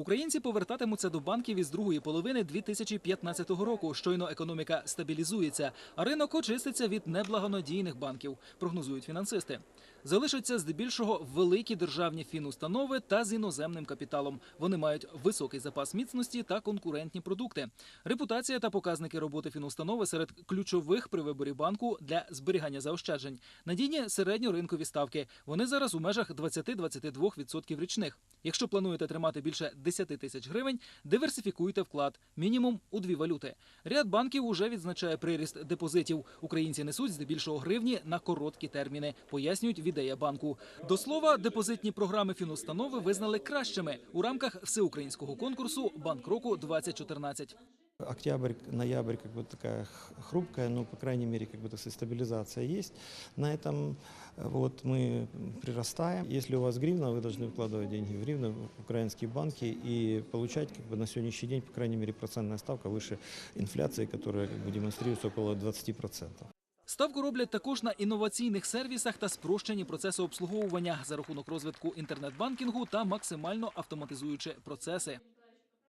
Українці повертатимуться до банків із другої половини 2015 року. Щойно економіка стабілізується, а ринок очиститься від неблагонадійних банків, прогнозують фінансисти. Залишаться здебільшого великі державні фінустанови та з іноземним капіталом. Вони мають високий запас міцності та конкурентні продукти. Репутація та показники роботи фінустанови серед ключових при виборі банку для зберігання заощаджень. Надійні середньоринкові ставки. Вони зараз у межах 20-22% річних. Якщо плануєте тримати більше 10 тисяч гривень, диверсифікуйте вклад мінімум у дві валюти. Ряд банків уже відзначає приріст депозитів. Українці несуть здебільшого гривні на короткі терміни, пояснюють відея банку. До слова, депозитні програми фінустанови визнали кращими у рамках всеукраїнського конкурсу Банк року 2014 Октябрь, ноябрь как бы такая х- хрупкая, но, по крайней мере, как бы так сказать, стабилизация есть. На этом э, вот мы прирастаем. Если у вас гривна, вы должны вкладывать деньги в гривны в украинские банки и получать как бы на сегодняшний день, по крайней мере, процентная ставка выше инфляции, которая как бы демонстрируется около 20%. Ставку роблять також на інноваційних сервісах та спрощенні процеси обслуговування за рахунок розвитку інтернет-банкінгу та максимально автоматизуючи процеси.